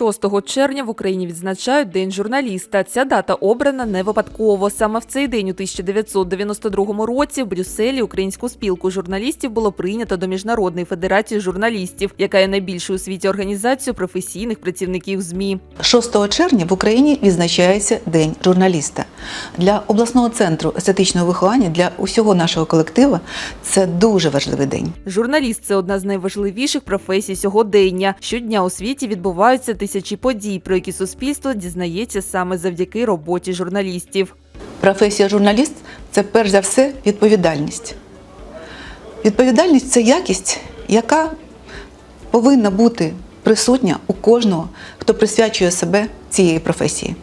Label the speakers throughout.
Speaker 1: 6 червня в Україні відзначають День журналіста. Ця дата обрана не випадково. Саме в цей день у 1992 році в Брюсселі українську спілку журналістів було прийнято до Міжнародної федерації журналістів, яка є найбільшою у світі організацією професійних працівників ЗМІ.
Speaker 2: 6 червня в Україні відзначається День журналіста. Для обласного центру естетичного виховання для усього нашого колектива це дуже важливий день.
Speaker 1: Журналіст це одна з найважливіших професій сьогодення. Щодня у світі відбуваються тисячі подій, про які суспільство дізнається саме завдяки роботі журналістів.
Speaker 2: Професія журналіст це перш за все відповідальність. Відповідальність це якість, яка повинна бути присутня у кожного, хто присвячує себе цієї професії.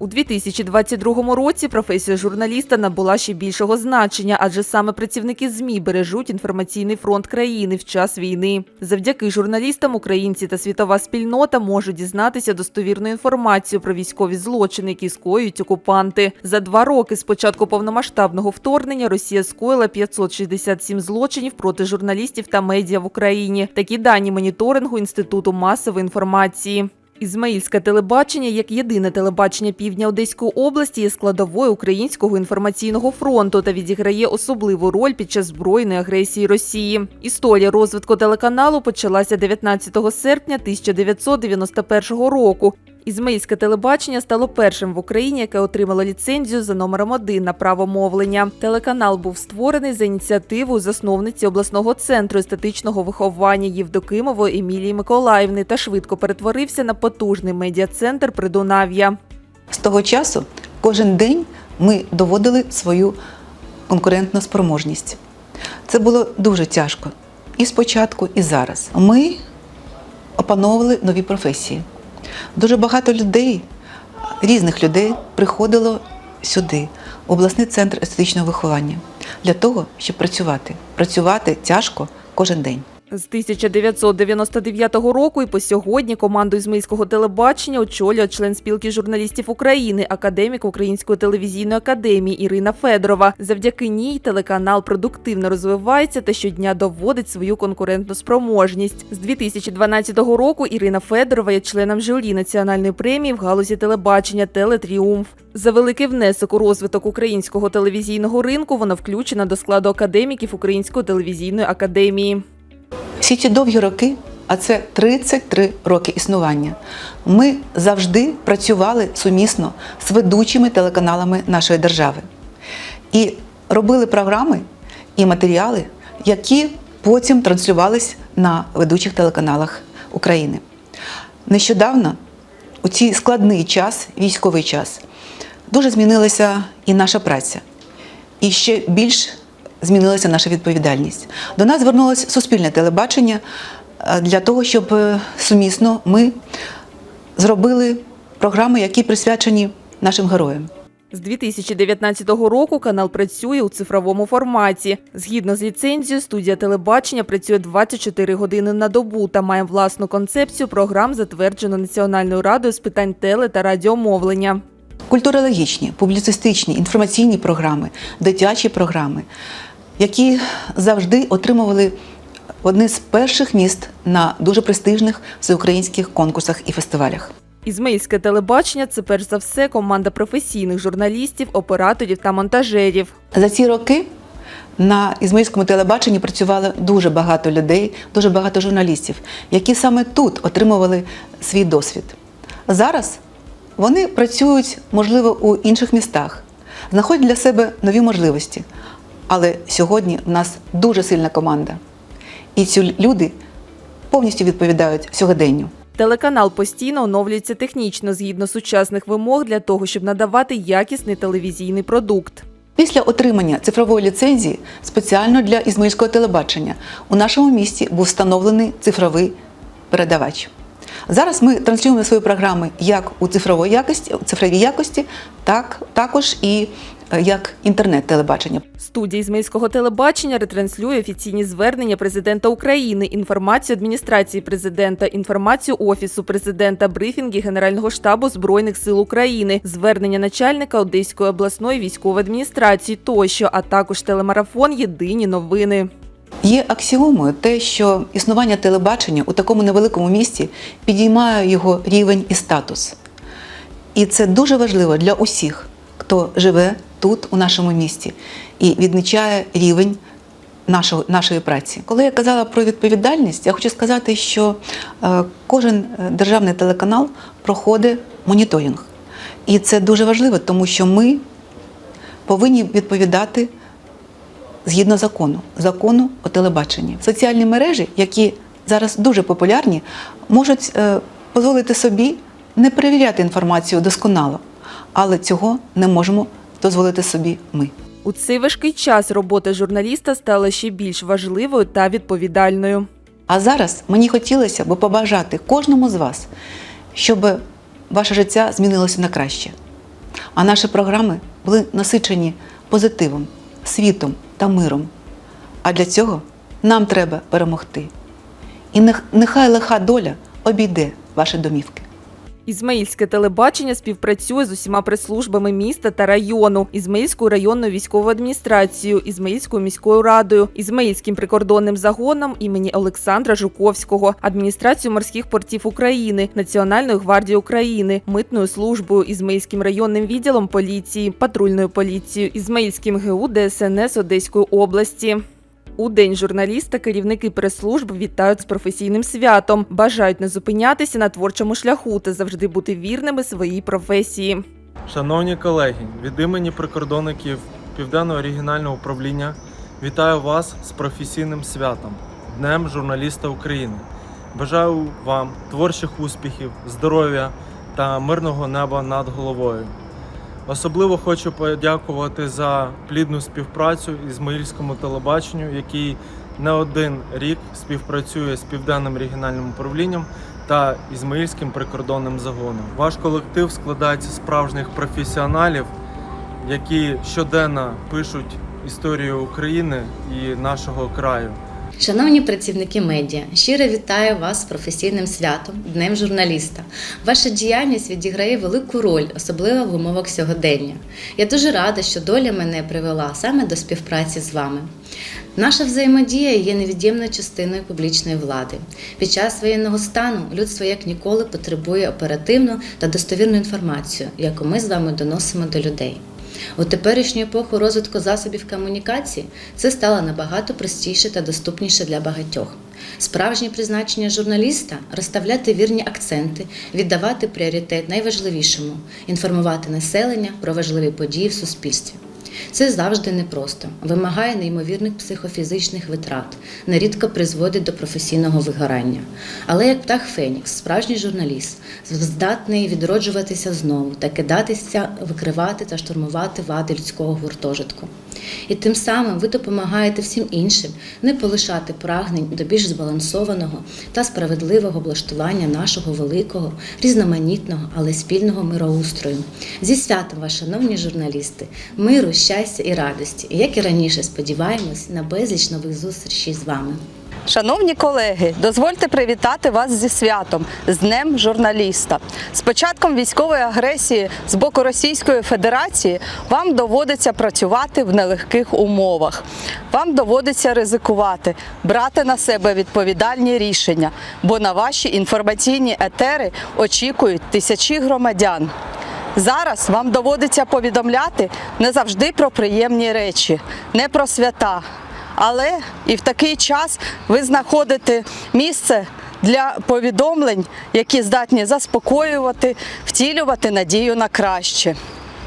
Speaker 1: У 2022 році професія журналіста набула ще більшого значення, адже саме працівники ЗМІ бережуть інформаційний фронт країни в час війни. Завдяки журналістам українці та світова спільнота можуть дізнатися достовірну інформацію про військові злочини, які скоюють окупанти. За два роки з початку повномасштабного вторгнення Росія скоїла 567 злочинів проти журналістів та медіа в Україні. Такі дані моніторингу інституту масової інформації. Ізмаїльське телебачення, як єдине телебачення півдня Одеської області, є складовою українського інформаційного фронту та відіграє особливу роль під час збройної агресії Росії. Історія розвитку телеканалу почалася 19 серпня 1991 року. Ізмаїльське телебачення стало першим в Україні, яке отримало ліцензію за номером один на право мовлення. Телеканал був створений за ініціативою засновниці обласного центру естетичного виховання Євдокимової Емілії Миколаївни та швидко перетворився на потужний медіа-центр Придунав'я.
Speaker 2: З того часу кожен день ми доводили свою конкурентну спроможність. Це було дуже тяжко і спочатку, і зараз. Ми опановували нові професії. Дуже багато людей, різних людей, приходило сюди, в обласний центр естетичного виховання, для того, щоб працювати. Працювати тяжко кожен день.
Speaker 1: З 1999 року і по сьогодні команду Ізмаїльського телебачення очолює член спілки журналістів України, академік Української телевізійної академії Ірина Федорова. Завдяки ній телеканал продуктивно розвивається та щодня доводить свою конкурентну спроможність. З 2012 року Ірина Федорова є членом журі національної премії в галузі телебачення Телетріумф. За великий внесок у розвиток українського телевізійного ринку вона включена до складу академіків Української телевізійної академії.
Speaker 2: Всі ці довгі роки, а це 33 роки існування, ми завжди працювали сумісно з ведучими телеканалами нашої держави і робили програми і матеріали, які потім транслювались на ведучих телеканалах України. Нещодавно, у цей складний час, військовий час, дуже змінилася і наша праця. І ще більш змінилася наша відповідальність. До нас звернулося суспільне телебачення е, для того, щоб е, сумісно ми зробили програми, які присвячені нашим героям.
Speaker 1: З 2019 року канал працює у цифровому форматі. Згідно з ліцензією, студія телебачення працює 24 години на добу та має власну концепцію програм, затверджену Національною радою з питань теле та радіомовлення.
Speaker 2: Культурологічні, публіцистичні, інформаційні програми, дитячі програми, які завжди отримували одне з перших міст на дуже престижних всеукраїнських конкурсах і фестивалях.
Speaker 1: Ізмаїльське телебачення це перш за все команда професійних журналістів, операторів та монтажерів.
Speaker 2: За ці роки на ізмаїльському телебаченні працювало дуже багато людей, дуже багато журналістів, які саме тут отримували свій досвід. Зараз вони працюють, можливо, у інших містах, знаходять для себе нові можливості. Але сьогодні в нас дуже сильна команда. І ці люди повністю відповідають сьогоденню.
Speaker 1: Телеканал постійно оновлюється технічно згідно сучасних вимог для того, щоб надавати якісний телевізійний продукт.
Speaker 2: Після отримання цифрової ліцензії спеціально для ізмаїльського телебачення у нашому місті був встановлений цифровий передавач. Зараз ми транслюємо свої програми як у цифровій якості, цифровій якості, так також і як інтернет-телебачення.
Speaker 1: Студія Ізмаїльського телебачення ретранслює офіційні звернення президента України, інформацію адміністрації президента, інформацію офісу президента, брифінги Генерального штабу збройних сил України, звернення начальника Одеської обласної військової адміністрації тощо, а також телемарафон Єдині новини.
Speaker 2: Є аксіомою те, що існування телебачення у такому невеликому місті підіймає його рівень і статус. І це дуже важливо для усіх, хто живе тут, у нашому місті, і відмічає рівень нашого, нашої праці. Коли я казала про відповідальність, я хочу сказати, що е, кожен е, державний телеканал проходить моніторинг. І це дуже важливо, тому що ми повинні відповідати згідно закону, закону о телебаченні. Соціальні мережі, які зараз дуже популярні, можуть е, дозволити собі не перевіряти інформацію досконало, але цього не можемо дозволити собі ми.
Speaker 1: У цей важкий час робота журналіста стала ще більш важливою та відповідальною.
Speaker 2: А зараз мені хотілося б побажати кожному з вас, щоб ваше життя змінилося на краще. А наші програми були насичені позитивом, світом та миром. А для цього нам треба перемогти. І нехай лиха доля обійде ваші домівки.
Speaker 1: Ізмаїльське телебачення співпрацює з усіма прес-службами міста та району, Ізмаїльською районною військовою адміністрацією, Ізмаїльською міською радою, Ізмаїльським прикордонним загоном імені Олександра Жуковського, адміністрацією морських портів України, Національною гвардією України, митною службою, Ізмаїльським районним відділом поліції, патрульною поліцією, Ізмаїльським ГУ ДСНС Одеської області. У день журналіста керівники прес-служб вітають з професійним святом, бажають не зупинятися на творчому шляху та завжди бути вірними своїй професії.
Speaker 3: Шановні колеги, від імені прикордонників Південного регіонального управління вітаю вас з професійним святом Днем журналіста України. Бажаю вам творчих успіхів, здоров'я та мирного неба над головою. Особливо хочу подякувати за плідну співпрацю Ізмаїльському телебаченню, який не один рік співпрацює з Південним регіональним управлінням та Ізмаїльським прикордонним загоном. Ваш колектив складається з справжніх професіоналів, які щоденно пишуть історію України і нашого краю.
Speaker 4: Шановні працівники медіа, щиро вітаю вас з професійним святом, Днем журналіста. Ваша діяльність відіграє велику роль, особливо в умовах сьогодення. Я дуже рада, що доля мене привела саме до співпраці з вами. Наша взаємодія є невід'ємною частиною публічної влади. Під час воєнного стану людство як ніколи потребує оперативну та достовірну інформацію, яку ми з вами доносимо до людей. У теперішню епоху розвитку засобів комунікації це стало набагато простіше та доступніше для багатьох. Справжнє призначення журналіста розставляти вірні акценти, віддавати пріоритет найважливішому, інформувати населення про важливі події в суспільстві. Це завжди непросто, вимагає неймовірних психофізичних витрат, нерідко призводить до професійного вигорання. Але як птах Фенікс, справжній журналіст, здатний відроджуватися знову та кидатися, викривати та штурмувати вади людського гуртожитку. І тим самим ви допомагаєте всім іншим не полишати прагнень до більш збалансованого та справедливого облаштування нашого великого, різноманітного, але спільного мироустрою. Зі святом, вас, шановні журналісти, миру, щастя і радості. Як і раніше, сподіваємось на безліч нових зустрічей з вами.
Speaker 5: Шановні колеги, дозвольте привітати вас зі святом з Днем журналіста. З початком військової агресії з боку Російської Федерації вам доводиться працювати в нелегких умовах. Вам доводиться ризикувати, брати на себе відповідальні рішення, бо на ваші інформаційні етери очікують тисячі громадян. Зараз вам доводиться повідомляти не завжди про приємні речі, не про свята. Але і в такий час ви знаходите місце для повідомлень, які здатні заспокоювати, втілювати надію на краще.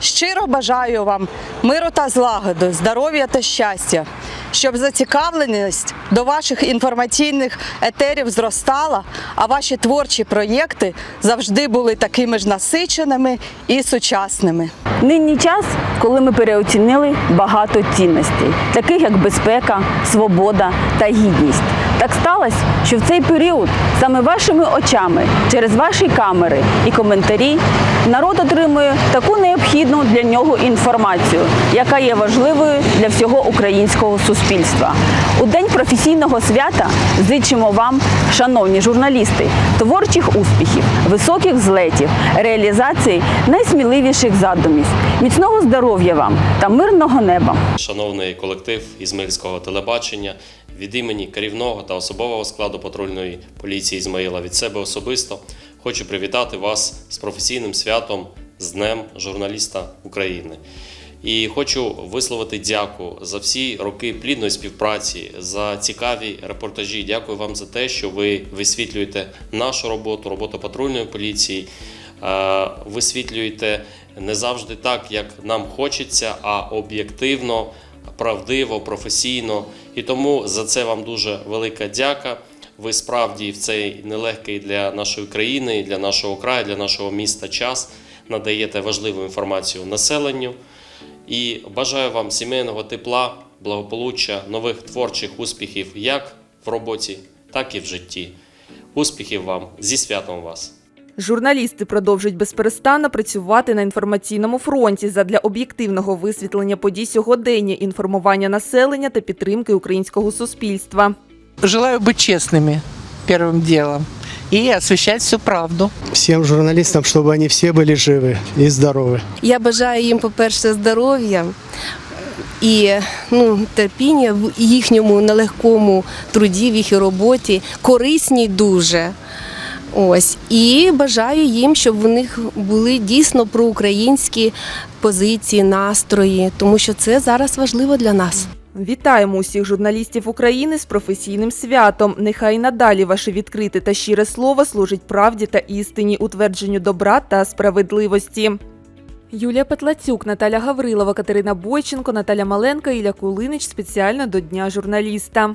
Speaker 5: Щиро бажаю вам миру та злагоди, здоров'я та щастя, щоб зацікавленість до ваших інформаційних етерів зростала, а ваші творчі проєкти завжди були такими ж насиченими і сучасними.
Speaker 6: Нині час, коли ми переоцінили багато цінностей, таких як безпека, свобода та гідність. Так сталося, що в цей період саме вашими очами, через ваші камери і коментарі, народ отримує таку необхідну для нього інформацію, яка є важливою для всього українського суспільства. У день професійного свята зичимо вам, шановні журналісти, творчих успіхів, високих злетів, реалізації найсміливіших задумів, міцного здоров'я вам та мирного неба.
Speaker 7: Шановний колектив Ізмаїльського телебачення, від імені керівного та особового складу патрульної поліції Ізмаїла від себе особисто хочу привітати вас з професійним святом з Днем журналіста України. І хочу висловити дяку за всі роки плідної співпраці, за цікаві репортажі. Дякую вам за те, що ви висвітлюєте нашу роботу, роботу патрульної поліції. Е, Висвітлюєте не завжди так, як нам хочеться, а об'єктивно, правдиво, професійно. І тому за це вам дуже велика дяка. Ви справді в цей нелегкий для нашої країни, для нашого краю, для нашого міста час надаєте важливу інформацію населенню. І бажаю вам сімейного тепла, благополуччя, нових творчих успіхів як в роботі, так і в житті. Успіхів вам зі святом вас!
Speaker 1: Журналісти продовжують безперестанно працювати на інформаційному фронті задля об'єктивного висвітлення подій сьогодення, інформування населення та підтримки українського суспільства.
Speaker 8: Желаю быть честными первым делом и освещать всю правду.
Speaker 9: всем журналистам, чтобы они все были живы и здоровы.
Speaker 10: Я бажаю їм, по-перше, здоров'я і ну, терпіння в їхньому нелегкому труді, в їхній роботі, корисній дуже. Ось і бажаю їм, щоб в них були дійсно проукраїнські позиції, настрої, тому що це зараз важливо для нас.
Speaker 1: Вітаємо усіх журналістів України з професійним святом. Нехай надалі ваше відкрите та щире слово служить правді та істині, утвердженню добра та справедливості. Юлія Петлацюк, Наталя Гаврилова, Катерина Бойченко, Наталя Маленка, Ілля Кулинич спеціально до Дня журналіста.